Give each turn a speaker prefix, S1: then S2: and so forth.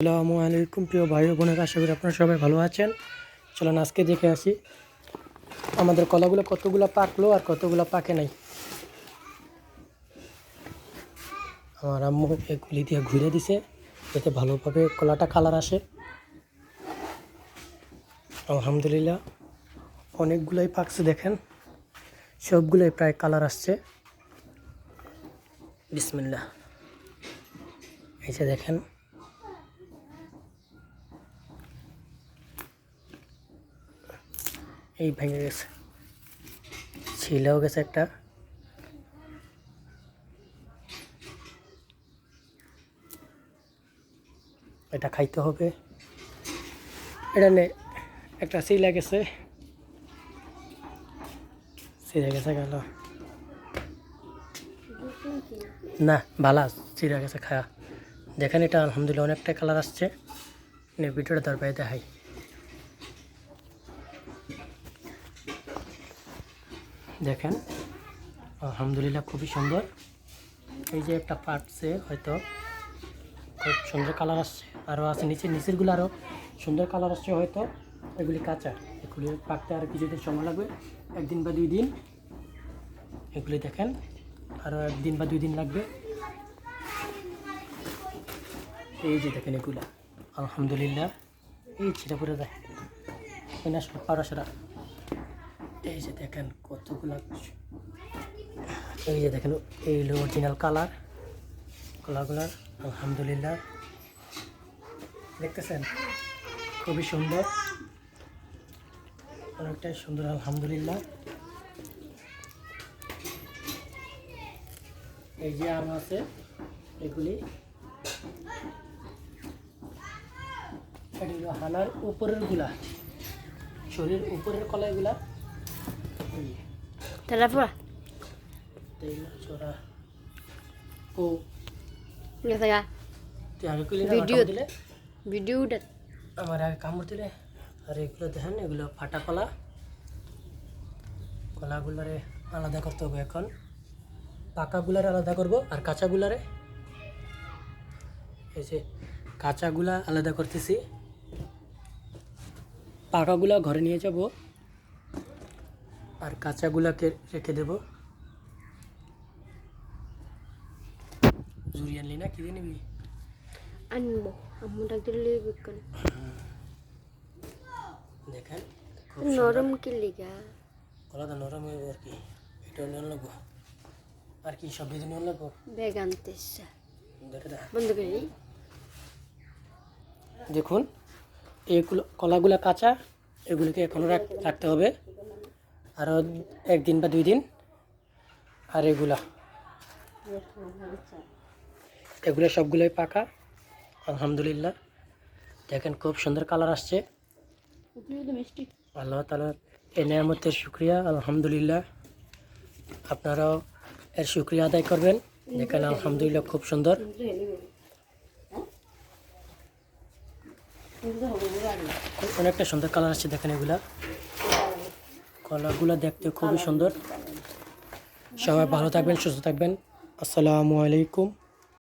S1: আসসালামু আলাইকুম, প্রিয় ভাই বোনেরা, আশা করি আপনারা সবাই ভালো আছেন। চলুন আজকে দেখে আসি আমাদের কলাগুলো কতগুলো পাকলো আর কতগুলো পাকে নাই। আমার আম্মু এগুলি দিয়ে ঘুরে দিছে, যাতে ভালোভাবে কলাটা কালার আসে। আলহামদুলিল্লাহ, অনেকগুলোই পাকছে দেখেন, সবগুলোই প্রায় কালার আসছে। বিসমিল্লাহ। এই যে দেখেন এই ভেঙে গেছে। ছিলেও গেছে একটা। এটা খাইতে হবে। এটা নে, একটা সিলা গেছে। ছিঁড়ে গেছে গেল না ভালা ছিঁড়ে গেছে, খায়া। দেখেন এটা, আলহামদুলিল্লাহ অনেকটা কালার আসছে। ভিডিওটা দরবারে দেখাই। দেখেন। আলহামদুলিল্লাহ খুবই সুন্দর। এই যে একটা পাটছে হয়তো খুব সুন্দর কালার আসছে। আরও আছে নিচে, নিচেরগুলো আরও সুন্দর কালার আসছে হয়তো। এগুলি কাঁচা। এগুলি পাকতে আর কিছুদিন সময় লাগবে। একদিন বা দুই দিন। এগুলি দেখেন আরও একদিন বা দুই দিন লাগবে। এই যে দেখেন এগুলা। আলহামদুলিল্লাহ। এই ছিটা পরে দেয় না। পাড়াশোরা এই যে দেখেন কতগুলো এই যে দেখেন, এই হলো অরিজিনাল কালার কলাগুলার আলহামদুলিল্লাহ। দেখতেছেন? খুবই সুন্দর। অনেকটাই সুন্দর, আলহামদুলিল্লাহ। এই যে আরও আছে, এগুলি। এগুলো হানার উপরেরগুলা শরীর উপরের কলাইগুলা।
S2: Telepon.
S1: আমার আগে কামড় দিলে আর এগুলো দেখেন এগুলো ফাটা কলা কলাগুলারে আলাদা করতে হবে এখন পাকাগুলারে আলাদা করব আর কাঁচাগুলারে এই যে কাঁচাগুলা আলাদা করতেছি পাকাগুলা ঘরে নিয়ে যাব আর কাঁচাগুলাকে রেখে দেব জুড়ি আনলি না কি দিয়ে নিবি
S2: Anbo. Kamu dah geli bukan.
S1: দেখেন
S2: Norum kili ga.
S1: কলাটা নরম হয়ে আর কি এটা নিয়ে লাগবো আর কি সব দিয়ে নিয়ে লাগবো. দেখে দেখ
S2: Benda geli.
S1: দেখুন এইগুলো কলাগুলো কাঁচা এগুলোকে এখনও রাখ- রাখতে হবে আরও একদিন বা দুই দিন। আর এগুলা। এগুলো সবগুলোই পাকা। আলহামদুলিল্লাহ। দেখেন খুব সুন্দর কালার আসছে. আল্লাহ তালা এ নেয়ামতের শুক্রিয়া। আলহামদুলিল্লাহ। আপনারাও এর শুক্রিয়া আদায় করবেন। দেখেন আলহামদুলিল্লাহ খুব সুন্দর। অনেকটা সুন্দর কালার আসছে, দেখেন এগুলা। কলাগুলো দেখতে খুবই সুন্দর। সবাই ভালো থাকবেন সুস্থ থাকবেন। আসসালামু আলাইকুম।